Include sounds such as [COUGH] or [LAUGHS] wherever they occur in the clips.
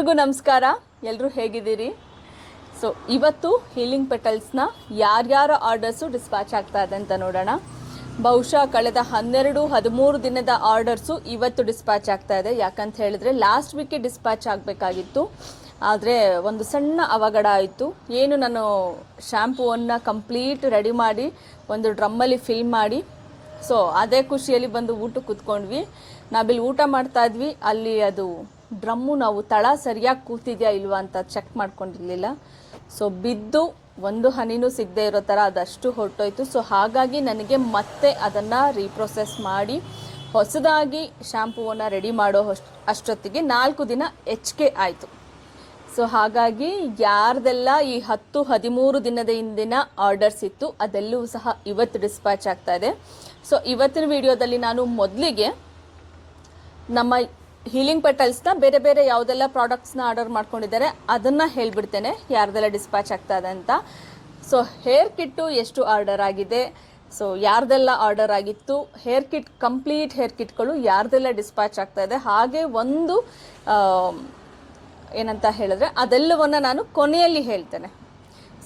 ಎಲ್ರಿಗೂ ನಮಸ್ಕಾರ. ಎಲ್ಲರೂ ಹೇಗಿದ್ದೀರಿ? ಸೊ ಇವತ್ತು ಹೀಲಿಂಗ್ ಪೆಟಲ್ಸ್ನ ಯಾರ್ಯಾರ ಆರ್ಡರ್ಸು ಡಿಸ್ಪ್ಯಾಚ್ ಆಗ್ತಾ ಇದೆ ಅಂತ ನೋಡೋಣ. ಬಹುಶಃ ಕಳೆದ ಹನ್ನೆರಡು, ಹದಿಮೂರು ದಿನದ ಆರ್ಡರ್ಸು ಇವತ್ತು ಡಿಸ್ಪ್ಯಾಚ್ ಆಗ್ತಾ ಇದೆ. ಯಾಕಂತ ಹೇಳಿದ್ರೆ ಲಾಸ್ಟ್ ವೀಕೆ ಡಿಸ್ಪ್ಯಾಚ್ ಆಗಬೇಕಾಗಿತ್ತು. ಆದರೆ, ಒಂದು ಸಣ್ಣ ಅವಘಡ ಆಯಿತು. ಏನು ನಾನು ಶ್ಯಾಂಪೂವನ್ನು ಕಂಪ್ಲೀಟ್ ರೆಡಿ ಮಾಡಿ, ಒಂದು ಡ್ರಮ್ಮಲ್ಲಿ ಫಿಲ್ ಮಾಡಿ ಸೊ ಅದೇ ಖುಷಿಯಲ್ಲಿ ಬಂದು ಊಟಕ್ಕೆ ಕೂತ್ಕೊಂಡ್ವಿ. ನಾವಿಲ್ಲಿ ಊಟ ಮಾಡ್ತಾ ಇದ್ವಿ. ಅಲ್ಲಿ ಅದು ಡ್ರಮ್ಮು ನಾವು ತಳ ಸರಿಯಾಗಿ ಕೂತಿದ್ಯಾ ಇಲ್ವಾ ಅಂತ ಚೆಕ್ ಮಾಡ್ಕೊಂಡಿರ್ಲಿಲ್ಲ. ಸೊ ಬಿದ್ದು ಒಂದು ಹನಿನೂ ಸಿಗದೆ ಇರೋ ಥರ ಅದಷ್ಟು ಹೊರಟೋಯ್ತು. ಸೊ ಹಾಗಾಗಿ ನನಗೆ ಮತ್ತೆ ಅದನ್ನು ರೀಪ್ರೊಸೆಸ್ ಮಾಡಿ ಹೊಸದಾಗಿ ಶ್ಯಾಂಪೂವನ್ನು ರೆಡಿ ಮಾಡೋ ಅಷ್ಟ್- ಅಷ್ಟೊತ್ತಿಗೆ ನಾಲ್ಕು ದಿನ ಹೆಚ್ಚಿಗೆ ಆಯಿತು. ಸೊ ಹಾಗಾಗಿ ಯಾರ್ದೆಲ್ಲ ಈ ಹತ್ತು, ಹದಿಮೂರು ದಿನದ ಹಿಂದಿನ ಆರ್ಡರ್ಸ್ ಇತ್ತು ಅದೆಲ್ಲವೂ ಸಹ ಇವತ್ತು ಡಿಸ್ಪ್ಯಾಚ್ ಆಗ್ತಾ ಇದೆ. ಸೊ ಇವತ್ತಿನ ವಿಡಿಯೋದಲ್ಲಿ ನಾನು ಮೊದಲಿಗೆ ನಮ್ಮ ಹೀಲಿಂಗ್ ಪೆಟಲ್ಸ್ನ ಬೇರೆ ಬೇರೆ ಯಾವುದೆಲ್ಲ ಪ್ರಾಡಕ್ಟ್ಸ್ನ ಆರ್ಡರ್ ಮಾಡ್ಕೊಂಡಿದ್ದಾರೆ, ಅದನ್ನು ಹೇಳಿಬಿಡ್ತೇನೆ, ಯಾರ್ದೆಲ್ಲ ಡಿಸ್ಪ್ಯಾಚ್ ಆಗ್ತಾ ಇದೆ ಅಂತ. ಸೊ ಹೇರ್ ಕಿಟ್ಟು ಎಷ್ಟು ಆರ್ಡರ್ ಆಗಿದೆ? ಸೊ ಯಾರ್ದೆಲ್ಲ ಆರ್ಡರ್ ಆಗಿತ್ತು? ಹೇರ್ ಕಿಟ್, ಕಂಪ್ಲೀಟ್ ಹೇರ್ ಕಿಟ್ಗಳು ಯಾರ್ದೆಲ್ಲ ಡಿಸ್ಪ್ಯಾಚ್ ಆಗ್ತಾ ಇದೆ? ಹಾಗೆ ಒಂದು ಏನಂತ ಹೇಳಿದ್ರೆ ಅದೆಲ್ಲವನ್ನ ನಾನು ಕೊನೆಯಲ್ಲಿ ಹೇಳ್ತೇನೆ.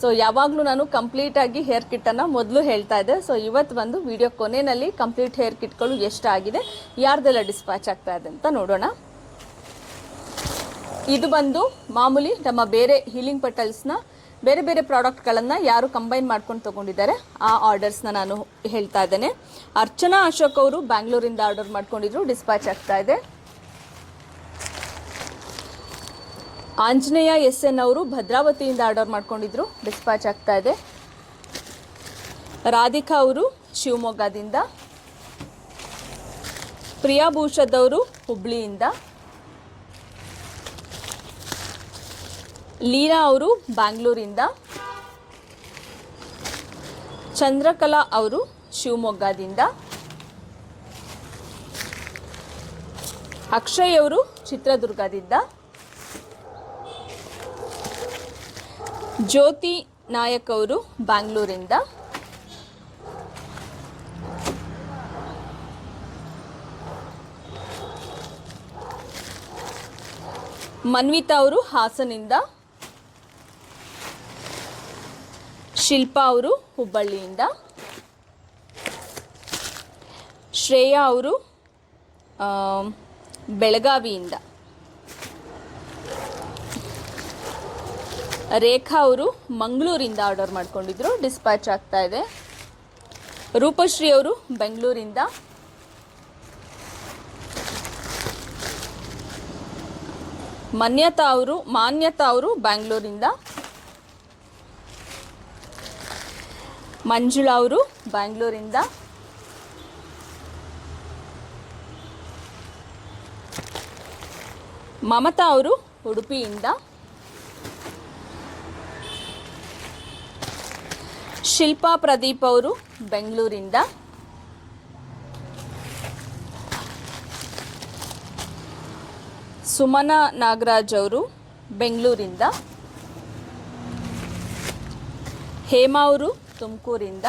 ಸೊ ಯಾವಾಗಲೂ ನಾನು ಕಂಪ್ಲೀಟಾಗಿ ಹೇರ್ ಕಿಟ್ಟನ್ನು ಮೊದಲು ಹೇಳ್ತಾ ಇದ್ದೆ. ಸೊ ಇವತ್ತು ಬಂದು ವಿಡಿಯೋ ಕೊನೆಯಲ್ಲಿ ಕಂಪ್ಲೀಟ್ ಹೇರ್ ಕಿಟ್ಗಳು ಎಷ್ಟಾಗಿದೆ, ಯಾರ್ದೆಲ್ಲ ಡಿಸ್ಪ್ಯಾಚ್ ಆಗ್ತಾ ಇದೆ ಅಂತ ನೋಡೋಣ. ಇದು ಬಂದು ಮಾಮೂಲಿ ನಮ್ಮ ಬೇರೆ ಹೀಲಿಂಗ್ ಪೆಟಲ್ಸ್ನ ಬೇರೆ ಬೇರೆ ಪ್ರಾಡಕ್ಟ್ಗಳನ್ನು ಯಾರು ಕಂಬೈನ್ ಮಾಡ್ಕೊಂಡು ತೊಗೊಂಡಿದ್ದಾರೆ, ಆ ಆರ್ಡರ್ಸ್ನ ನಾನು ಹೇಳ್ತಾ ಇದ್ದೇನೆ. ಅರ್ಚನಾ ಅಶೋಕ್ ಅವರು ಬ್ಯಾಂಗ್ಳೂರಿಂದ ಆರ್ಡರ್ ಮಾಡ್ಕೊಂಡಿದ್ರು ಡಿಸ್ಪ್ಯಾಚ್ ಆಗ್ತಾ ಇದೆ. ಆಂಜನೇಯ ಎಸ್ ಎನ್ ಅವರು ಭದ್ರಾವತಿಯಿಂದ ಆರ್ಡರ್ ಮಾಡ್ಕೊಂಡಿದ್ರು. ಡಿಸ್ಪ್ಯಾಚ್ ಆಗ್ತಾ ಇದೆ. ರಾಧಿಕಾ ಅವರು ಶಿವಮೊಗ್ಗದಿಂದ. ಪ್ರಿಯಾ ಭೂಷದ್ ಅವರು ಹುಬ್ಳಿಯಿಂದ. ಲೀನಾ ಅವರು ಬ್ಯಾಂಗ್ಳೂರಿಂದ. ಚಂದ್ರಕಲಾ ಅವರು ಶಿವಮೊಗ್ಗದಿಂದ. ಅಕ್ಷಯ್ ಅವರು ಚಿತ್ರದುರ್ಗದಿಂದ. ಜ್ಯೋತಿ ನಾಯಕ್ ಅವರು ಬ್ಯಾಂಗ್ಳೂರಿಂದ. ಮನ್ವಿತಾ ಅವರು ಹಾಸನಿಂದ. ಶಿಲ್ಪಾ ಅವರು ಹುಬ್ಬಳ್ಳಿಯಿಂದ. ಶ್ರೇಯಾ ಅವರು ಬೆಳಗಾವಿಯಿಂದ. ರೇಖಾ ಅವರು ಮಂಗಳೂರಿಂದ ಆರ್ಡರ್ ಮಾಡ್ಕೊಂಡಿದ್ರು, ಡಿಸ್ಪ್ಯಾಚ್ ಆಗ್ತಾ ಇದೆ. ರೂಪಶ್ರೀ ಅವರು ಬೆಂಗಳೂರಿಂದ. ಮನ್ಯತಾ ಅವರು, ಮಾನ್ಯತಾ ಅವರು ಬ್ಯಾಂಗ್ಳೂರಿಂದ ಮಂಜುಳಾ ಅವರು ಬ್ಯಾಂಗ್ಳೂರಿಂದ ಮಮತಾ ಅವರು ಉಡುಪಿಯಿಂದ. ಶಿಲ್ಪಾ ಪ್ರದೀಪ್ ಅವರು ಬೆಂಗಳೂರಿಂದ. ಸುಮನಾ ನಾಗರಾಜ್ ಅವರು ಬೆಂಗಳೂರಿಂದ. ಹೇಮಾ ಅವರು ತುಮಕೂರಿಂದ.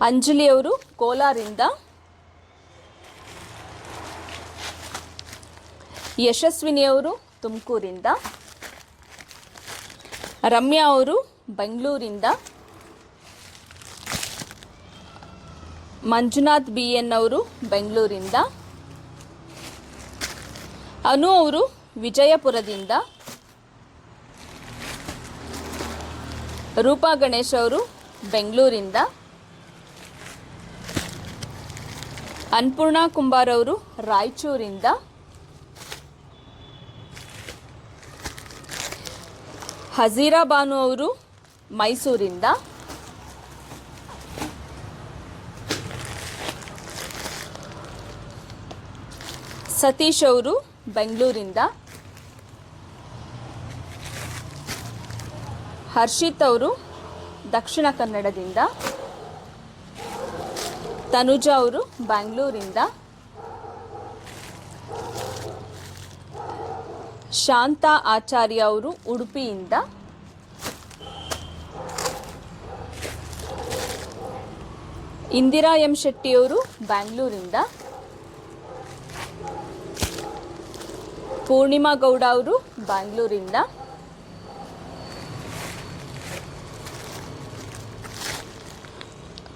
ಅಂಜಲಿ ಅವರು ಕೋಲಾರಿಂದ. ಯಶಸ್ವಿನಿ ಅವರು ತುಮಕೂರಿಂದ. ರಮ್ಯಾ ಅವರು ಬೆಂಗಳೂರಿಂದ, ಮಂಜುನಾಥ್ ಬಿ ಎನ್ ಅವರು ಬೆಂಗಳೂರಿಂದ, ಅನು ಅವರು ವಿಜಯಪುರದಿಂದ, ರೂಪಾ ಗಣೇಶ್ ಅವರು ಬೆಂಗಳೂರಿಂದ ಅನ್ನಪೂರ್ಣ ಕುಂಬಾರ್ ಅವರು ರಾಯಚೂರಿಂದ ಹಜೀರಾ ಬಾನು ಅವರು ಮೈಸೂರಿಂದ. ಸತೀಶ್ ಅವರು ಬೆಂಗಳೂರಿಂದ. ಹರ್ಷಿತ್ ಅವರು ದಕ್ಷಿಣ ಕನ್ನಡದಿಂದ. ತನುಜಾ ಅವರು ಬ್ಯಾಂಗ್ಳೂರಿಂದ. ಶಾಂತಾ ಆಚಾರ್ಯ ಅವರು ಉಡುಪಿಯಿಂದ. ಇಂದಿರಾ ಎಂ ಶೆಟ್ಟಿಯವರು ಬ್ಯಾಂಗ್ಳೂರಿಂದ. ಪೂರ್ಣಿಮಾ ಗೌಡ ಅವರು ಬ್ಯಾಂಗ್ಳೂರಿಂದ.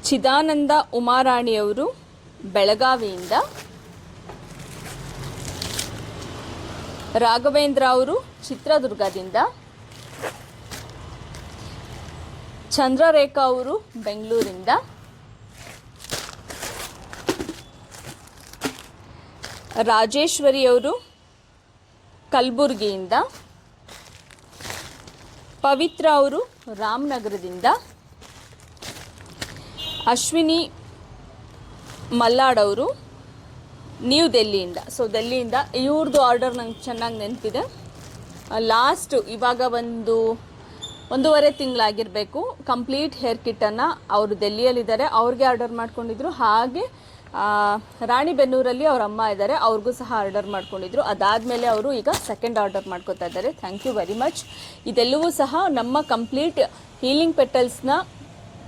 ಚಿದಾನಂದ ಉಮಾರಾಣಿಯವರು ಬೆಳಗಾವಿಯಿಂದ. ರಾಘವೇಂದ್ರ ಅವರು ಚಿತ್ರದುರ್ಗದಿಂದ, ಚಂದ್ರರೇಖಾ ಅವರು ಬೆಂಗಳೂರಿಂದ, ರಾಜೇಶ್ವರಿ ಅವರು ಕಲಬುರಗಿಯಿಂದ, ಪವಿತ್ರ ಅವರು ರಾಮನಗರದಿಂದ, ಅಶ್ವಿನಿ ಮಲ್ಲಾಡ್ ಅವರು ನ್ಯೂ ದೆಲ್ಲಿಯಿಂದ ಸೊ ದೆಲ್ಲಿಯಿಂದ ಇವ್ರದ್ದು ಆರ್ಡರ್ ನಂಗೆ ಚೆನ್ನಾಗಿ ನೆನಪಿದೆ. ಲಾಸ್ಟು ಇವಾಗ ಒಂದು ಒಂದೂವರೆ ತಿಂಗಳಾಗಿರಬೇಕು. ಕಂಪ್ಲೀಟ್ ಹೇರ್ ಕಿಟ್ಟನ್ನು ಅವರು ದೆಲ್ಲಿಯಲ್ಲಿದ್ದಾರೆ ಅವ್ರಿಗೆ ಆರ್ಡರ್ ಮಾಡ್ಕೊಂಡಿದ್ರು. ಹಾಗೆ ರಾಣಿ ಬೆನ್ನೂರಲ್ಲಿ ಅವ್ರ ಅಮ್ಮ ಇದ್ದಾರೆ. ಅವ್ರಿಗೂ ಸಹ ಆರ್ಡರ್ ಮಾಡ್ಕೊಂಡಿದ್ರು. ಅದಾದಮೇಲೆ ಅವರು ಈಗ ಸೆಕೆಂಡ್ ಆರ್ಡರ್ ಮಾಡ್ಕೋತಾ ಇದ್ದಾರೆ. ಥ್ಯಾಂಕ್ ಯು ವೆರಿ ಮಚ್ ಇದೆಲ್ಲವೂ ಸಹ ನಮ್ಮ ಕಂಪ್ಲೀಟ್ ಹೀಲಿಂಗ್ ಪೆಟಲ್ಸ್ನ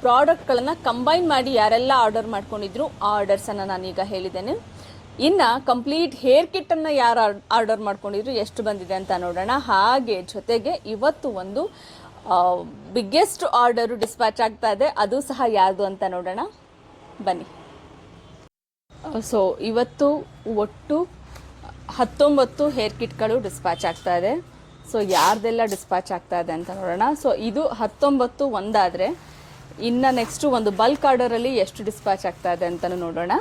ಪ್ರಾಡಕ್ಟ್ಗಳನ್ನು ಕಂಬೈನ್ ಮಾಡಿ ಯಾರೆಲ್ಲ ಆರ್ಡರ್ ಮಾಡ್ಕೊಂಡಿದ್ರು, ಆ ಆರ್ಡರ್ಸನ್ನು ನಾನೀಗ ಹೇಳಿದ್ದೇನೆ. ಇನ್ನು ಕಂಪ್ಲೀಟ್ ಹೇರ್ ಕಿಟ್ಟನ್ನು ಯಾರು ಆರ್ಡರ್ ಮಾಡ್ಕೊಂಡಿದ್ರು, ಎಷ್ಟು ಬಂದಿದೆ ಅಂತ ನೋಡೋಣ. ಹಾಗೆ ಜೊತೆಗೆ ಇವತ್ತು ಒಂದು ಬಿಗ್ಗೆಸ್ಟ್ ಆರ್ಡರು ಡಿಸ್ಪ್ಯಾಚ್ ಆಗ್ತಾ ಇದೆ. ಅದು ಸಹ ಯಾವುದು ಅಂತ ನೋಡೋಣ. ಬನ್ನಿ. ಸೊ ಇವತ್ತು ಒಟ್ಟು ಹತ್ತೊಂಬತ್ತು ಹೇರ್ ಕಿಟ್ಗಳು ಡಿಸ್ಪ್ಯಾಚ್ ಆಗ್ತಾ ಇದೆ. ಸೊ ಯಾರ್ದೆಲ್ಲ ಡಿಸ್ಪ್ಯಾಚ್ ಆಗ್ತಾ ಇದೆ ಅಂತ ನೋಡೋಣ. ಸೊ ಇದು ಹತ್ತೊಂಬತ್ತು ಒಂದಾದರೆ, ಇನ್ನು ನೆಕ್ಸ್ಟು ಒಂದು ಬಲ್ಕ್ ಆರ್ಡರಲ್ಲಿ ಎಷ್ಟು ಡಿಸ್ಪ್ಯಾಚ್ ಆಗ್ತಾ ಇದೆ ಅಂತಲೂ ನೋಡೋಣ.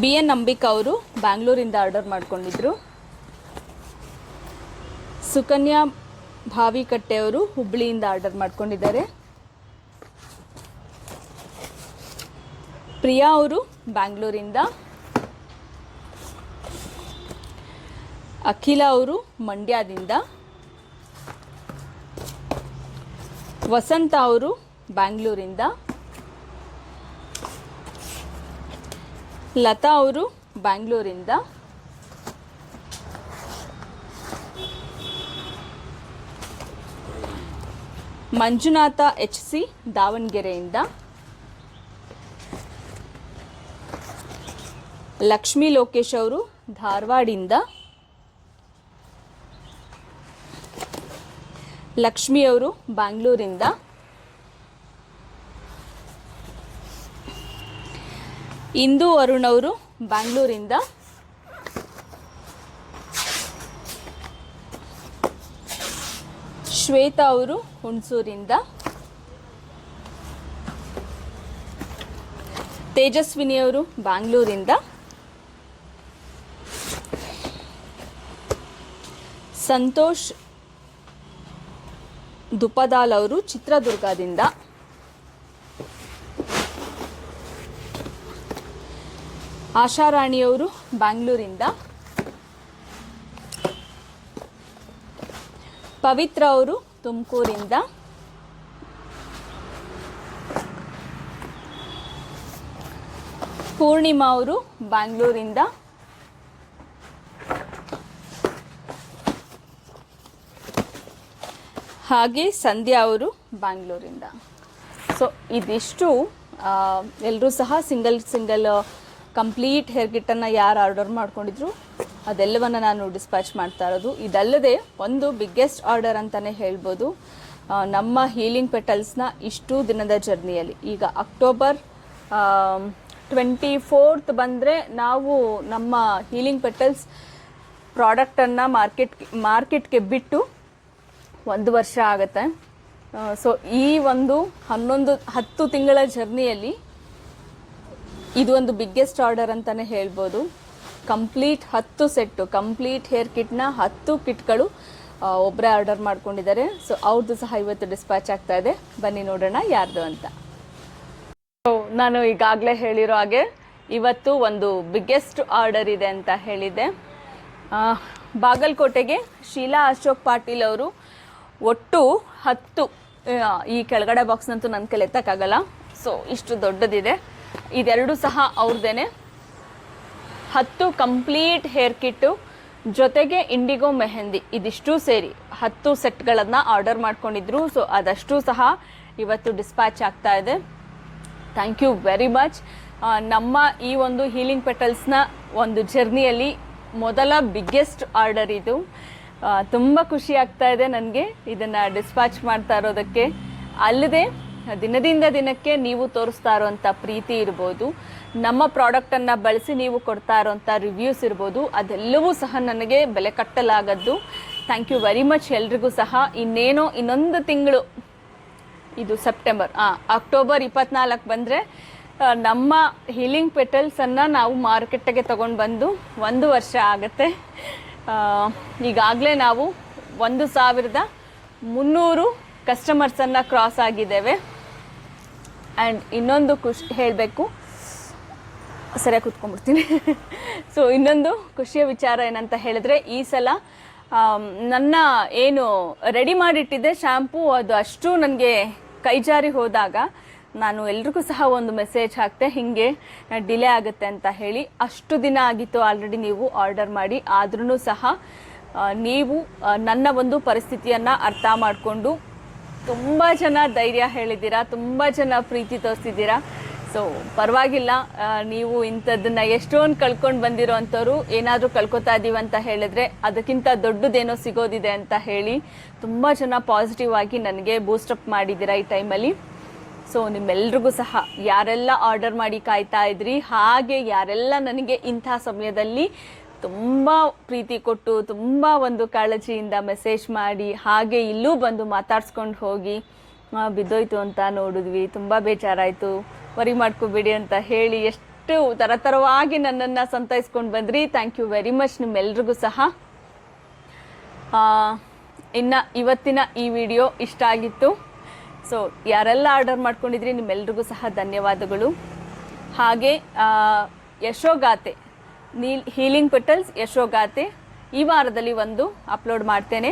ಬಿ ಎನ್ ಅಂಬಿಕಾ ಅವರು ಬ್ಯಾಂಗ್ಳೂರಿಂದ ಆರ್ಡರ್ ಮಾಡ್ಕೊಂಡಿದ್ರು. ಸುಕನ್ಯಾ ಭಾವಿಕಟ್ಟೆ ಅವರು ಹುಬ್ಳಿಯಿಂದ ಆರ್ಡರ್ ಮಾಡ್ಕೊಂಡಿದ್ದಾರೆ. ಪ್ರಿಯಾ ಅವರು ಬ್ಯಾಂಗ್ಳೂರಿಂದ. ಅಖಿಲ ಅವರು ಮಂಡ್ಯದಿಂದ. ವಸಂತ ಅವರು ಬ್ಯಾಂಗ್ಳೂರಿಂದ. ಲತಾ ಅವರು ಬ್ಯಾಂಗ್ಳೂರಿಂದ. ಮಂಜುನಾಥ ಎಚ್ ಸಿ ದಾವಣಗೆರೆಯಿಂದ. ಲಕ್ಷ್ಮೀ ಲೋಕೇಶ್ ಅವರು ಧಾರವಾಡಿಂದ ಲಕ್ಷ್ಮಿ ಅವರು ಬ್ಯಾಂಗ್ಳೂರಿಂದ. ಇಂದು ಅರುಣ್ ಅವರು ಬ್ಯಾಂಗ್ಳೂರಿಂದ. ಶ್ವೇತಾ ಅವರು ಹುಣಸೂರಿಂದ. ತೇಜಸ್ವಿನಿ ಅವರು ಬ್ಯಾಂಗ್ಳೂರಿಂದ. ಸಂತೋಷ್ ದುಪದಾಲ್ ಅವರು ಚಿತ್ರದುರ್ಗದಿಂದ. ಆಶಾರಾಣಿಯವರು ಬ್ಯಾಂಗ್ಳೂರಿಂದ. ಪವಿತ್ರ ಅವರು ತುಮಕೂರಿಂದ. ಪೂರ್ಣಿಮಾ ಅವರು ಬ್ಯಾಂಗ್ಳೂರಿಂದ. ಹಾಗೆ ಸಂಧ್ಯಾ ಅವರು ಬ್ಯಾಂಗ್ಳೂರಿಂದ. ಸೊ ಇದಿಷ್ಟು ಎಲ್ಲರೂ ಸಹ ಸಿಂಗಲ್ ಸಿಂಗಲ್ ಕಂಪ್ಲೀಟ್ ಹೇರ್ ಕಿಟ್ಟನ್ನು ಯಾರು ಆರ್ಡರ್ ಮಾಡ್ಕೊಂಡಿದ್ರು, ಅದೆಲ್ಲವನ್ನು ನಾನು ಡಿಸ್ಪ್ಯಾಚ್ ಮಾಡ್ತಾ ಇರೋದು. ಇದಲ್ಲದೆ ಒಂದು ಬಿಗ್ಗೆಸ್ಟ್ ಆರ್ಡರ್ ಅಂತಲೇ ಹೇಳ್ಬೋದು. ನಮ್ಮ ಹೀಲಿಂಗ್ ಪೆಟಲ್ಸ್ನ ಇಷ್ಟು ದಿನದ ಜರ್ನಿಯಲ್ಲಿ. ಈಗ ಅಕ್ಟೋಬರ್ ಟ್ವೆಂಟಿ ಫೋರ್ತ್ ಬಂದರೆ ನಾವು ನಮ್ಮ ಹೀಲಿಂಗ್ ಪೆಟಲ್ಸ್ ಪ್ರಾಡಕ್ಟನ್ನು ಮಾರ್ಕೆಟ್ ಮಾರ್ಕೆಟ್ಗೆ ಬಿಟ್ಟು ಒಂದು ವರ್ಷ ಆಗುತ್ತೆ. ಸೊ ಈ ಒಂದು ಹನ್ನೊಂದು, ಹತ್ತು ತಿಂಗಳ ಜರ್ನಿಯಲ್ಲಿ ಇದು ಒಂದು ಬಿಗ್ಗೆಸ್ಟ್ ಆರ್ಡರ್ ಅಂತಲೇ ಹೇಳ್ಬೋದು. ಕಂಪ್ಲೀಟ್ ಹತ್ತು ಸೆಟ್ಟು ಕಂಪ್ಲೀಟ್ ಹೇರ್ ಕಿಟ್ನ ಹತ್ತು ಕಿಟ್ಗಳು ಒಬ್ಬರೇ ಆರ್ಡರ್ ಮಾಡ್ಕೊಂಡಿದ್ದಾರೆ. ಸೊ ಅವ್ರದ್ದು ಸಹ ಇವತ್ತು ಡಿಸ್ಪ್ಯಾಚ್ ಆಗ್ತಾ ಇದೆ. ಬನ್ನಿ ನೋಡೋಣ ಯಾರ್ದು ಅಂತ. ಸೊ ನಾನು ಈಗಾಗಲೇ ಹೇಳಿರೋ ಹಾಗೆ ಇವತ್ತು ಒಂದು ಬಿಗ್ಗೆಸ್ಟ್ ಆರ್ಡರ್ ಇದೆ ಅಂತ ಹೇಳಿದೆ ಆ, ಬಾಗಲಕೋಟೆಗೆ ಶೀಲಾ ಅಶೋಕ್ ಪಾಟೀಲ್ ಅವರು ಒಟ್ಟು ಹತ್ತು ಈ ಕೆಳಗಡೆ ಬಾಕ್ಸ್ನಂತೂ ನನ್ನ ಕೈಲಿ ಎತ್ತಕ್ಕಾಗಲ್ಲ. ಸೊ ಇಷ್ಟು ದೊಡ್ಡದಿದೆ. ಇದೆರಡು ಸಹ ಅವ್ರದ್ದೇನೆ ಹತ್ತು ಕಂಪ್ಲೀಟ್ ಹೇರ್ ಕಿಟ್ಟು, ಜೊತೆಗೆ ಇಂಡಿಗೋ ಮೆಹಂದಿ. ಇದಿಷ್ಟು ಸೇರಿ ಹತ್ತು ಸೆಟ್ಗಳನ್ನು ಆರ್ಡರ್ ಮಾಡ್ಕೊಂಡಿದ್ರು, ಸೊ ಅದಷ್ಟು ಸಹ ಇವತ್ತು ಡಿಸ್ಪ್ಯಾಚ್ ಆಗ್ತಾ ಇದೆ. Thank you very much. ನಮ್ಮ ಈ ಒಂದು ಹೀಲಿಂಗ್ ಪೆಟಲ್ಸ್ನ ಒಂದು ಜರ್ನಿಯಲ್ಲಿ ಮೊದಲ ಬಿಗ್ಗೆಸ್ಟ್ ಆರ್ಡರ್ ಇದು. ತುಂಬ ಖುಷಿ ಆಗ್ತಾ ಇದೆ ನನಗೆ ಇದನ್ನು ಡಿಸ್ಪ್ಯಾಚ್ ಮಾಡ್ತಾ ಇರೋದಕ್ಕೆ. ಅಲ್ಲದೆ ದಿನದಿಂದ ದಿನಕ್ಕೆ ನೀವು ತೋರಿಸ್ತಾ ಇರೋಂಥ ಪ್ರೀತಿ ಇರ್ಬೋದು, ನಮ್ಮ ಪ್ರಾಡಕ್ಟನ್ನು ಬಳಸಿ ನೀವು ಕೊಡ್ತಾ ಇರೋಂಥ ರಿವ್ಯೂಸ್ ಇರ್ಬೋದು, ಅದೆಲ್ಲವೂ ಸಹ ನನಗೆ ಬೆಲೆ ಕಟ್ಟಲಾಗದ್ದು. ಥ್ಯಾಂಕ್ ಯು ವೆರಿ ಮಚ್ ಎಲ್ರಿಗೂ ಸಹ. ಇನ್ನೇನೋ ಇನ್ನೊಂದು ತಿಂಗಳು, ಇದು ಸೆಪ್ಟೆಂಬರ್ ಹಾಂ ಅಕ್ಟೋಬರ್ ಇಪ್ಪತ್ನಾಲ್ಕು ಬಂದರೆ ನಮ್ಮ ಹೀಲಿಂಗ್ ಪೆಟಲ್ಸನ್ನು ನಾವು ಮಾರುಕಟ್ಟೆಗೆ ತೊಗೊಂಡು ಬಂದು ಒಂದು ವರ್ಷ ಆಗುತ್ತೆ. ಈಗಾಗಲೇ ನಾವು ಒಂದು ಸಾವಿರದ ಮುನ್ನೂರು ಕಸ್ಟಮರ್ಸನ್ನು ಕ್ರಾಸ್ ಆಗಿದ್ದೇವೆ. ಆ್ಯಂಡ್ ಇನ್ನೊಂದು ಖುಷಿ, ಹೇಳಬೇಕು. ಸರಿಯಾಗಿ ಕೂತ್ಕೊಂಡ್ಬಿಡ್ತೀನಿ. ಸೊ [LAUGHS] ಇನ್ನೊಂದು ಖುಷಿಯ ವಿಚಾರ ಏನಂತ ಹೇಳಿದ್ರೆ, ಈ ಸಲ ನನ್ನ ಏನು ರೆಡಿ ಮಾಡಿಟ್ಟಿದ್ದೆ ಶ್ಯಾಂಪೂ ಅದು ಅಷ್ಟು ನನಗೆ ಕೈ ಜಾರಿ ಹೋದಾಗ ನಾನು ಎಲ್ರಿಗೂ ಸಹ ಒಂದು ಮೆಸೇಜ್ ಹಾಕ್ತೆ, ಹಿಂಗೆ ಡಿಲೇ ಆಗುತ್ತೆ ಅಂತ ಹೇಳಿ. ಅಷ್ಟು ದಿನ ಆಗಿತ್ತು ಆಲ್ರೆಡಿ ನೀವು ಆರ್ಡರ್ ಮಾಡಿ. ಆದ್ರೂ ಸಹ ನೀವು ನನ್ನ ಒಂದು ಪರಿಸ್ಥಿತಿಯನ್ನು ಅರ್ಥ ಮಾಡಿಕೊಂಡು ತುಂಬ ಜನ ಧೈರ್ಯ ಹೇಳಿದ್ದೀರಾ, ತುಂಬ ಜನ ಪ್ರೀತಿ ತೋರಿಸಿದ್ದೀರಾ ಸೊ ಪರವಾಗಿಲ್ಲ ನೀವು ಇಂಥದ್ದನ್ನ ಎಷ್ಟೊಂದು ಕಳ್ಕೊಂಡು ಬಂದಿರೋ ಅಂಥವ್ರು ಏನಾದರೂ ಕಳ್ಕೊತಾ ಇದ್ದೀವಿ ಅಂತ ಹೇಳಿದ್ರೆ ಅದಕ್ಕಿಂತ ದೊಡ್ಡದೇನೋ ಸಿಗೋದಿದೆ ಅಂತ ಹೇಳಿ ತುಂಬ ಜನ ಪಾಸಿಟಿವ್ ಆಗಿ ನನಗೆ ಬೂಸ್ಟಪ್ ಮಾಡಿದ್ದೀರಾ ಈ ಟೈಮಲ್ಲಿ ಸೊ ನಿಮ್ಮೆಲ್ರಿಗೂ ಸಹ ಯಾರೆಲ್ಲ ಆರ್ಡರ್ ಮಾಡಿ ಕಾಯ್ತಾ ಇದ್ರಿ, ಹಾಗೆ ಯಾರೆಲ್ಲ ನನಗೆ ಇಂಥ ಸಮಯದಲ್ಲಿ ತುಂಬ ಪ್ರೀತಿ ಕೊಟ್ಟು ತುಂಬ ಒಂದು ಕಾಳಜಿಯಿಂದ ಮೆಸೇಜ್ ಮಾಡಿ ಹಾಗೆ ಇಲ್ಲೂ ಬಂದು ಮಾತಾಡ್ಸ್ಕೊಂಡು ಹೋಗಿ ಬಿದ್ದೋಯ್ತು ಅಂತ ನೋಡಿದ್ವಿ ತುಂಬ ಬೇಜಾರಾಯಿತು ವರಿ ಮಾಡ್ಕೋಬೇಡಿ ಅಂತ ಹೇಳಿ ಎಷ್ಟು ತರತರವಾಗಿ ನನ್ನನ್ನು ಸಂತೈಸ್ಕೊಂಡು ಬಂದ್ರಿ. ಥ್ಯಾಂಕ್ ಯು ವೆರಿ ಮಚ್ ನಿಮ್ಮೆಲ್ರಿಗೂ ಸಹ. ಇನ್ನು ಇವತ್ತಿನ ಈ ವಿಡಿಯೋ ಇಷ್ಟ ಆಗಿತ್ತು. ಸೊ ಯಾರೆಲ್ಲ ಆರ್ಡರ್ ಮಾಡ್ಕೊಂಡಿದ್ರಿ ನಿಮ್ಮೆಲ್ರಿಗೂ ಸಹ ಧನ್ಯವಾದಗಳು. ಹಾಗೆ ಆ, ಯಶೋಗಾಥೆ ನೀಲ್ ಹೀಲಿಂಗ್ ಪೆಟಲ್ಸ್, ಯಶೋಗಾತೆ. ಈ ವಾರದಲ್ಲಿ ಒಂದು ಅಪ್ಲೋಡ್ ಮಾಡ್ತೇನೆ.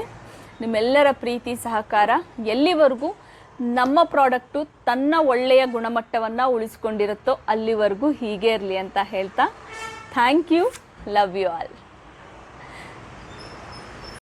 ನಿಮ್ಮೆಲ್ಲರ ಪ್ರೀತಿ, ಸಹಕಾರ ಎಲ್ಲಿವರೆಗೂ ನಮ್ಮ ಪ್ರಾಡಕ್ಟು ತನ್ನ ಒಳ್ಳೆಯ ಗುಣಮಟ್ಟವನ್ನು ಉಳಿಸ್ಕೊಂಡಿರುತ್ತೋ ಅಲ್ಲಿವರೆಗೂ ಹೀಗೆ ಇರಲಿ ಅಂತ ಹೇಳ್ತಾ. Thank you. Love you all.